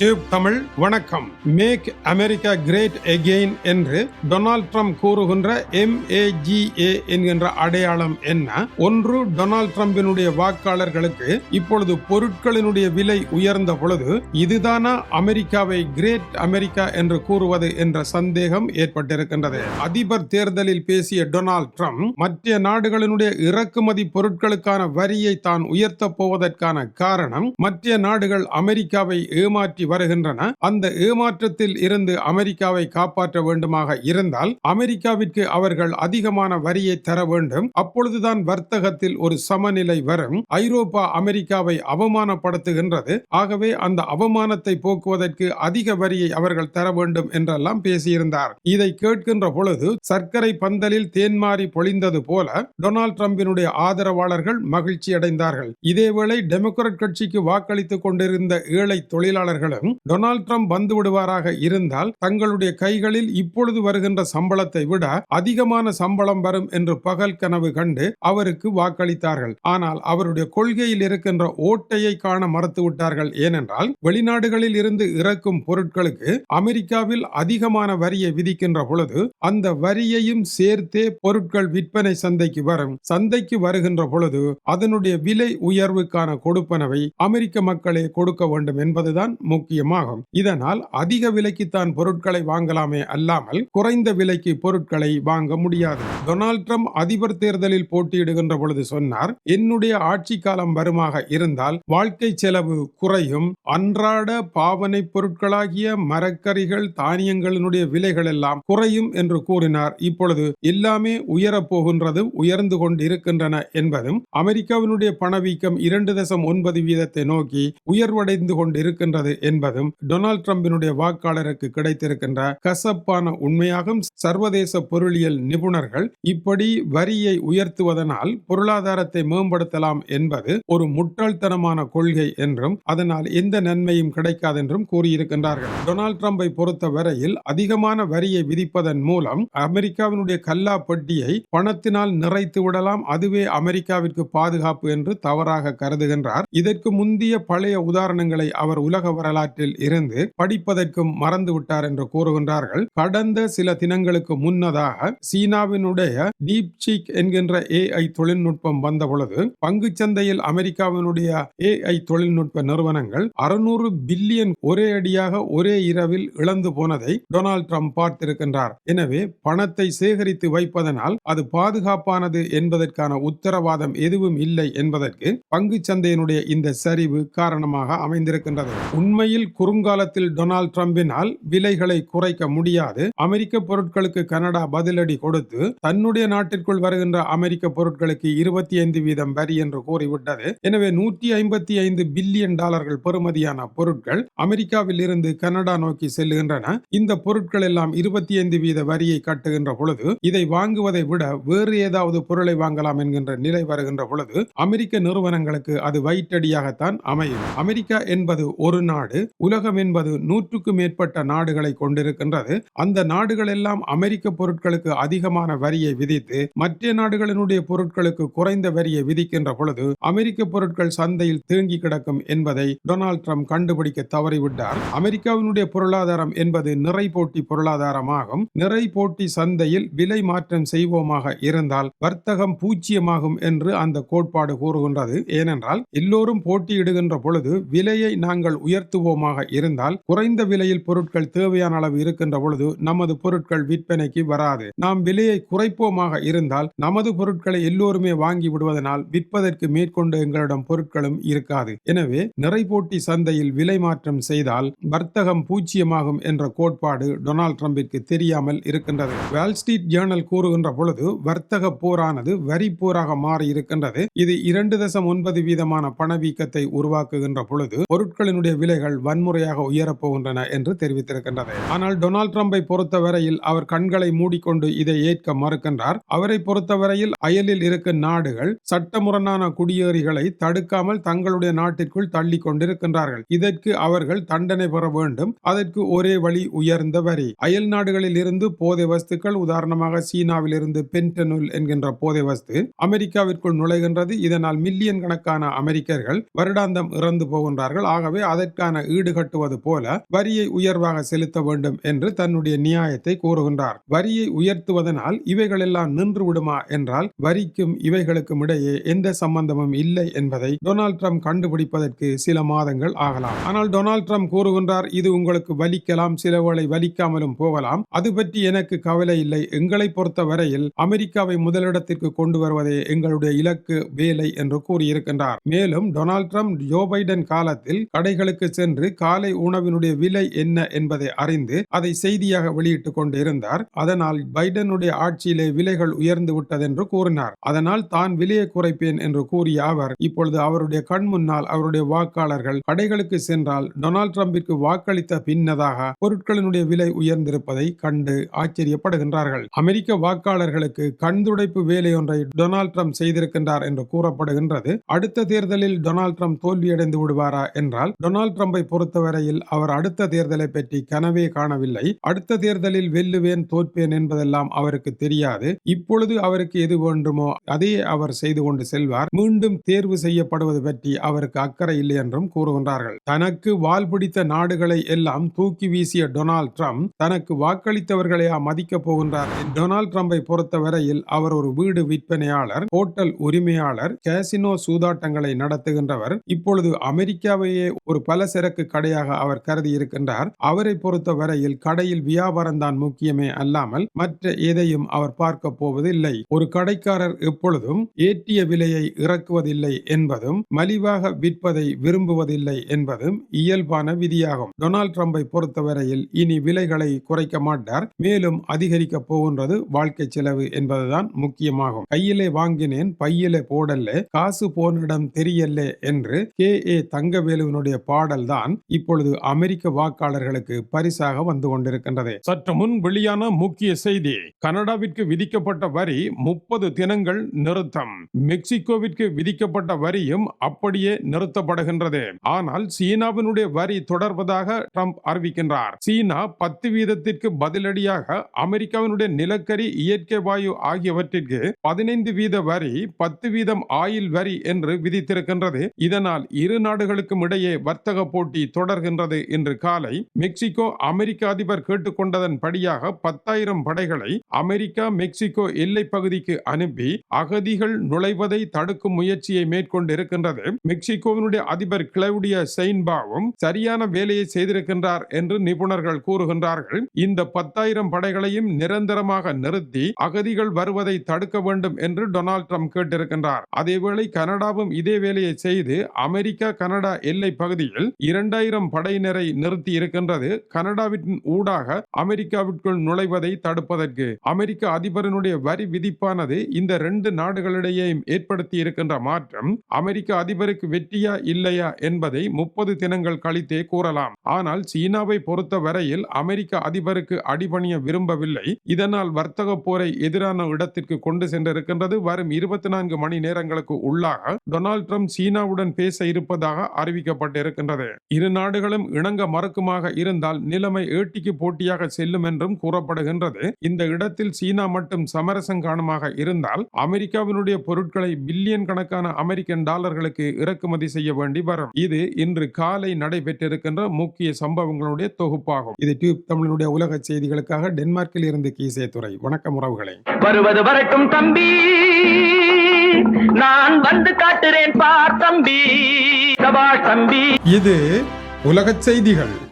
Tube Tamil வணக்கம். Make America great again என்று Donald Trump கூறுகின்ற எம்ஏஜிஏ என்கின்ற அடையாளம் என்ன? ஒன்று டொனால்ட் ட்ரம்பினுடைய வாக்காளர்களுக்கு இப்பொழுது பொருட்களினுடைய விலை உயர்ந்த பொழுது இதுதானா அமெரிக்காவை கிரேட் அமெரிக்கா என்று கூறுவது என்ற சந்தேகம் ஏற்பட்டிருக்கின்றது. அதிபர் தேர்தலில் பேசிய டொனால்ட் ட்ரம்ப் மற்ற நாடுகளினுடைய இறக்குமதி பொருட்களுக்கான வரியை தான் உயர்த்தப் போவதற்கான காரணம் மற்ற நாடுகள் அமெரிக்காவை ஏமாற்றி வருகின்றன. அந்த ஏமாற்றத்தில் இருந்து அமெரிக்காவை காப்பாற்ற வேண்டுமாக இருந்தால் அமெரிக்காவிற்கு அவர்கள் அதிகமான வரியை தர வேண்டும். அப்பொழுதுதான் வர்த்தகத்தில் ஒரு சமநிலை வரும். ஐரோப்பா அமெரிக்காவை அவமானப்படுத்துகின்றது. ஆகவே அந்த அவமானத்தை போக்குவதற்கு அதிக வரியை அவர்கள் தர வேண்டும் என்றெல்லாம் பேசியிருந்தார். இதை கேட்கின்ற பொழுது சர்க்கரை பந்தலில் தேன்மாறி பொழிந்தது போல டொனால்ட் டிரம்பினுடைய ஆதரவாளர்கள் மகிழ்ச்சி அடைந்தார்கள் இதேவேளை டெமோக்ராட் கட்சிக்கு வாக்களித்துக் கொண்டிருந்த ஏழை தொழிலாளர்களும் அவர்களும் டொனால்ட் ட்ரம்ப் வந்து விடுவாராக இருந்தால் தங்களுடைய கைகளில் இப்பொழுது வருகின்ற சம்பளத்தை விட அதிகமான சம்பளம் வரும் என்று பகல் கனவு கண்டு அவருக்கு வாக்களித்தார்கள். ஆனால் அவருடைய கொள்கையில் இருக்கின்ற ஓட்டையை காண மறுத்துவிட்டார்கள் ஏனென்றால் வெளிநாடுகளில் இருந்து இறக்கும் பொருட்களுக்கு அமெரிக்காவில் அதிகமான வரியை விதிக்கின்ற பொழுது அந்த வரியையும் சேர்த்தே பொருட்கள் விற்பனை சந்தைக்கு வரும். சந்தைக்கு வருகின்ற பொழுது அதனுடைய விலை உயர்வுக்கான கொடுப்பனவை அமெரிக்க மக்களே கொடுக்க வேண்டும் என்பதுதான் முக்கியமாகும். இதனால் அதிக விலைக்குத்தான் பொருட்களை வாங்கலாமே அல்லாமல் குறைந்த விலைக்கு பொருட்களை வாங்க முடியாது. டொனால்ட் ட்ரம்ப் அதிபர் தேர்தலில் போட்டியிடுகின்ற பொழுது சொன்னார் என்னுடைய ஆட்சி காலம் வருமாக இருந்தால் வாழ்க்கை செலவு குறையும். அன்றாட பாவனை பொருட்களாகிய மரக்கறிகள் தானியங்களினுடைய விலைகள் எல்லாம் குறையும் என்று கூறினார். இப்பொழுது எல்லாமே உயரப்போகின்றது உயர்ந்து கொண்டிருக்கின்றன என்பதும் அமெரிக்காவினுடைய பணவீக்கம் இரண்டு தசம் ஒன்பது வீதத்தை நோக்கி உயர்வடைந்து கொண்டிருக்கின்றது என்பதும் டொனால்ட் ட்ரம்பினுடைய வாக்காளருக்கு கிடைத்திருக்கின்ற கசப்பான உண்மையாகும் சர்வதேச பொருளியல் நிபுணர்கள் இப்படி வரியை உயர்த்துவதனால் பொருளாதாரத்தை மேம்படுத்தலாம் என்பது ஒரு முட்டாள்தனமான கொள்கை என்றும் அதனால் எந்த நன்மையும் கிடைக்காது என்றும் கூறியிருக்கின்றார்கள். டொனால்ட் ட்ரம்பை பொறுத்த வரையில் அதிகமான வரியை விதிப்பதன் மூலம் அமெரிக்காவினுடைய கல்லா பெட்டியை பணத்தினால் நிறைத்து விடலாம் அதுவே அமெரிக்காவிற்கு பாதுகாப்பு என்று தவறாக கருதுகின்றார். இதற்கு முந்திய பழைய உதாரணங்களை அவர் உலக வரலாற்றில் இருந்து படிப்பதற்கும் மறந்து விட்டார் என்று கூறுகின்றார்கள். கடந்த சில தினங்களுக்கு முன்னதாக சீனாவினுடைய டீப் சீக் என்கின்ற ஏஐ தொழில்நுட்பம் வந்த பொழுது பங்கு சந்தையில் அமெரிக்காவினுடைய ஏஐ தொழில்நுட்ப நிறுவனங்கள் அறுநூறு பில்லியன் ஒரே அடியாக ஒரே இரவில் இழந்து போனதை டொனால்ட் ட்ரம்ப் பார்த்திருக்கின்றார். எனவே பணத்தை சேகரித்து வைப்பதனால் அது பாதுகாப்பானது என்பதற்கான உத்தரவாதம் எதுவும் இல்லை என்பதற்கு பங்கு சந்தையினுடைய இந்த சரிவு காரணமாக அமைந்திருக்கின்றது. உண்மையில் குறுங்காலத்தில் டொனால்ட் ட்ரம்பினால் விலைகளை குறைக்க முடியாது. அமெரிக்க பொருட்களுக்கு கனடா பதிலடி கொடுத்து தன்னுடைய நாட்டிற்குள் வருகின்ற அமெரிக்க பொருட்களுக்கு இருபத்தி ஐந்து வீதம் வரி என்று கூறிவிட்டது. எனவே நூற்றி ஐம்பத்தி ஐந்து பில்லியன் டாலர்கள் பெறுமதியான பொருட்கள் அமெரிக்காவில் இருந்து கனடா நோக்கி செல்லுகின்றன. இந்த பொருட்கள் எல்லாம் இருபத்தி ஐந்து வீத வரியை கட்டுகின்ற பொழுது இதை வாங்குவதை விட வேறு ஏதாவது பொருளை வாங்கலாம் என்கின்ற நிலை வருகின்ற பொழுது அமெரிக்க நிறுவனங்களுக்கு அது வயிற்றடியாகத்தான் அமையும். அமெரிக்கா என்பது ஒரு நாடு உலகம் என்பது நூற்றுக்கும் மேற்பட்ட நாடுகளை கொண்டிருக்கின்றது. அந்த நாடுகள் எல்லாம் அமெரிக்க பொருட்களுக்கு அதிகமான வரியை விதித்து மற்ற நாடுகளினுடைய பொருட்களுக்கு குறைந்த வரியை விதிக்கின்ற பொழுது அமெரிக்க பொருட்கள் சந்தையில் தேங்கி கிடக்கும் என்பதை டொனால்ட் ட்ரம்ப் கண்டுபிடிக்க தவறிவிட்டார். அமெரிக்காவினுடைய பொருளாதாரம் என்பது நிறை போட்டி பொருளாதாரமாகும். நிறை போட்டி சந்தையில் விலை மாற்றம் செய்வோமாக இருந்தால் வர்த்தகம் பூச்சியமாகும் என்று அந்த கோட்பாடு கூறுகின்றது. ஏனென்றால் எல்லோரும் போட்டியிடுகின்ற பொழுது விலையை நாங்கள் உயர்த்துவோம் பக்குவமாக இருந்தால் குறைந்த விலையில் பொருட்கள் தேவையான அளவு இருக்கின்ற பொழுது நமது பொருட்கள் விற்பனைக்கு வராது. நாம் விலையை குறைப்போமாக இருந்தால் நமது பொருட்களை எல்லோருமே வாங்கி விடுவதனால் விற்பதற்கு மேற்கொண்டு எங்களிடம் பொருட்களும் இருக்காது. எனவே நிறை போட்டி சந்தையில் விலை மாற்றம் செய்தால் வர்த்தகம் பூச்சியமாகும் என்ற கோட்பாடு டொனால்ட் ட்ரம்பிற்கு தெரியாமல் இருக்கின்றது. வால் ஸ்ட்ரீட் ஜேர்னல் கூறுகின்ற பொழுது வர்த்தக போரானது வரி போராக மாறி இருக்கின்றது. இது இரண்டு தசம் ஒன்பது வீதமான பணவீக்கத்தை உருவாக்குகின்ற பொழுது பொருட்களினுடைய விலைகள் வன்முறையாக உயரப் போகின்றன என்று தெரிவித்திருக்கின்றது. ஆனால் டொனால்ட் ட்ரம்பை பொறுத்தவரையில் அவர் கண்களை மூடிக்கொண்டு இதை ஏற்க மறுக்கின்றார். அவரை பொறுத்தவரையில் அயலில் இருக்கும் நாடுகள் சட்டமுரணான குடியேறிகளை தடுக்காமல் தங்களுடைய நாட்டிற்குள் தள்ளி கொண்டிருக்கின்றார்கள். இதற்கு அவர்கள் தண்டனை பெற வேண்டும். அதற்கு ஒரே வழி உயர்ந்த வரி. அயல் நாடுகளில் இருந்து போதை வஸ்துக்கள் உதாரணமாக சீனாவில் இருந்து பென்டனுல் என்கின்ற போதை வஸ்து அமெரிக்காவிற்குள் நுழைகின்றது. இதனால் மில்லியன் கணக்கான அமெரிக்கர்கள் வருடாந்தம் இறந்து போகின்றார்கள். ஆகவே அதற்கான ஈடுகட்டுவது போல வரியை உயர்வாக செலுத்த வேண்டும் என்று தன்னுடைய நியாயத்தை கூறுகின்றார். வரியை உயர்த்துவதனால் இவைகளெல்லாம் நின்று விடுமா என்றால் வரிக்கும் இவைகளுக்கும் இடையே எந்த சம்பந்தமும் இல்லை என்பதை டொனால்ட் ட்ரம்ப் கண்டுபிடிப்பதற்கு சில மாதங்கள் ஆகலாம். ஆனால் டொனால்ட் ட்ரம்ப் கூறுகின்றார் இது உங்களுக்கு வலிக்கலாம் சில வேளை வலிக்காமலும் போகலாம். அது பற்றி எனக்கு கவலை இல்லை. எங்களை பொறுத்த வரையில் அமெரிக்காவை முதலிடத்திற்கு கொண்டு வருவதே எங்களுடைய இலக்கு வேலை என்று கூறியிருக்கின்றார். மேலும் டொனால்ட் ட்ரம்ப் ஜோ பைடன் காலத்தில் கடைகளுக்கு சென்று காலை உணவினுடைய விலை என்ன என்பதை அறிந்து அதை செய்தியாக வெளியிட்டுக் கொண்டிருந்தார். அதனால் பைடனுடைய ஆட்சியிலே விலைகள் உயர்ந்து விட்டது என்று கூறினார். அதனால் தான் விலையை குறைப்பேன் என்று கூறிய அவர் இப்பொழுது அவருடைய கண் முன்னால் அவருடைய வாக்காளர்கள் கடைகளுக்கு சென்றால் டொனால்ட் ட்ரம்பிற்கு வாக்களித்த பின்னதாக பொருட்களினுடைய விலை உயர்ந்திருப்பதை கண்டு ஆச்சரியப்படுகின்றார்கள். அமெரிக்க வாக்காளர்களுக்கு கண்துடைப்பு வேலை ஒன்றை டொனால்ட் ட்ரம்ப் செய்திருக்கின்றார் என்று கூறப்படுகின்றது. அடுத்த தேர்தலில் டொனால்ட் ட்ரம்ப் தோல்வியடைந்து விடுவாரா என்றால் டொனால்ட் ட்ரம்பை பொறுத்தவரையில் அவர் அடுத்த தேர்தலை பற்றி கனவே காணவில்லை. அடுத்த தேர்தலில் வெல்லுவேன் தோற்பேன் என்பதெல்லாம் அவருக்கு தெரியாது. இப்பொழுது அவருக்கு எது வேண்டுமோ அதையே அவர் செய்து கொண்டு செல்வார். மீண்டும் தேர்வு செய்யப்படுவது பற்றி அவருக்கு அக்கறை இல்லை என்றும் கூறுகின்றார்கள். தனக்கு வால் பிடித்த நாடுகளை எல்லாம் தூக்கி வீசிய டொனால்ட் ட்ரம்ப் தனக்கு வாக்களித்தவர்களையா மதிக்கப் போகின்றார்? டொனால்ட் ட்ரம்பை பொறுத்தவரையில் அவர் ஒரு வீடு விற்பனையாளர் ஹோட்டல் உரிமையாளர் கேசினோ சூதாட்டங்களை நடத்துகின்றவர். இப்பொழுது அமெரிக்காவையே ஒரு பலசரக்கு கடையாக அவர் கருதி இருக்கின்றார். அவரை பொறுத்த வரையில் கடையில் வியாபாரம் தான் முக்கியமே அல்லாமல் மற்ற எதையும் அவர் பார்க்க போவதில்லை. ஒரு கடைக்காரர் எப்பொழுதும் ஏற்றிய விலையை இறக்குவதில்லை என்பதும் மலிவாக விற்பதை விரும்புவதில்லை என்பதும் இயல்பான விதியாகும். டொனால்ட் ட்ரம்பை பொறுத்தவரையில் இனி விலைகளை குறைக்க மாட்டார். மேலும் அதிகரிக்க போகின்றது வாழ்க்கை செலவு என்பதுதான் முக்கியமாகும். கையிலே வாங்கினேன் பையிலே போடல்ல காசு போனிடம் தெரியல்ல என்று கே. ஏ. தங்கவேலுவினுடைய பாடல் தான் தான் இப்பொழுது அமெரிக்க வாக்காளர்களுக்கு பரிசாக வந்து கொண்டிருக்கின்றது. சற்று முன் வெளியான முக்கிய செய்தி கனடாவிற்கு விதிக்கப்பட்ட வரி முப்பது தினங்கள் நிறுத்தம். மெக்சிகோவிற்கு விதிக்கப்பட்ட வரியும் அப்படியே நிறுத்தப்படுகின்றது. ஆனால் சீனாவினுடைய வரி தொடர்வதாக ட்ரம்ப் அறிவிக்கின்றார். சீனா பத்து வீதத்திற்கு பதிலடியாக அமெரிக்காவினுடைய நிலக்கரி இயற்கை வாயு ஆகியவற்றிற்கு பதினைந்து வீத வரி பத்து வீதம் ஆயில் வரி என்று விதித்திருக்கின்றது. இதனால் இரு நாடுகளுக்கும் இடையே வர்த்தக போட்டி போட்டி தொடர்கின்றது இன்று காலை. மெக்சிகோ அமெரிக்க அதிபர் கேட்டுக்கொண்டதன் படியாக பத்தாயிரம் படைகளை அமெரிக்கா மெக்சிகோ எல்லை பகுதிக்கு அனுப்பி அகதிகள் நுழைவதை தடுக்கும் முயற்சியை மேற்கொண்டிருக்கின்றது. மெக்சிகோவினுடைய அதிபர் கிளவுடியா செயின்பாவும் சரியான வேலையை செய்திருக்கின்றார் என்று நிபுணர்கள் கூறுகின்றார்கள். இந்த பத்தாயிரம் படைகளையும் நிரந்தரமாக நிறுத்தி அகதிகள் வருவதை தடுக்க வேண்டும் என்று டொனால்ட் ட்ரம்ப் கேட்டிருக்கின்றார். அதேவேளை கனடாவும் இதே வேலையை செய்து அமெரிக்கா கனடா எல்லை பகுதியில் இரண்டாயிரம் படையினரை நிறுத்தி இருக்கின்றது. கனடாவின் ஊடாக அமெரிக்காவிற்குள் நுழைவதை தடுப்பதற்கு. அமெரிக்க அதிபரினுடைய வரி விதிப்பானது இந்த ரெண்டு நாடுகளிடையே ஏற்படுத்தி இருக்கின்ற மாற்றம். அமெரிக்க அதிபருக்கு வெற்றியா இல்லையா என்பதை முப்பது தினங்கள் கழித்தே கூறலாம். ஆனால் சீனாவை பொறுத்த வரையில் அமெரிக்க அதிபருக்கு அடிபணிய விரும்பவில்லை. இதனால் வர்த்தக போரை எதிரான இடத்திற்கு கொண்டு சென்றிருக்கின்றது. வரும் இருபத்தி நான்கு மணி நேரங்களுக்கு உள்ளாக டொனால்ட் ட்ரம்ப் சீனாவுடன் பேச இருப்பதாக அறிவிக்கப்பட்டிருக்கின்றது. இரு நாடுகளும் இணங்க மறுக்குமாக இருந்தால் நிலைமை ஏட்டிக்கு போட்டியாக செல்லும் என்றும் கூறப்படுகின்றது. இந்த இடத்தில் சீனா மட்டும் சமரசம் காணுமாக இருந்தால் அமெரிக்காவினுடைய பொருட்களை பில்லியன் கணக்கான அமெரிக்கன் டாலர்களுக்கு இறக்குமதி செய்ய வேண்டி வரும். இது இன்று காலை நடைபெற்றிருக்கின்ற முக்கிய சம்பவங்களுடைய தொகுப்பாகும். இது டியூப் தமிழனுடைய உலக செய்திகளுக்காக டென்மார்க்கில் இருந்து கீசே துறை வணக்கம் உறவுகளை. வருவது வரட்டும் தம்பி. நான் வந்து காட்டுறேன் பார் தம்பி. தம்பி. இது உலக செய்திகள்.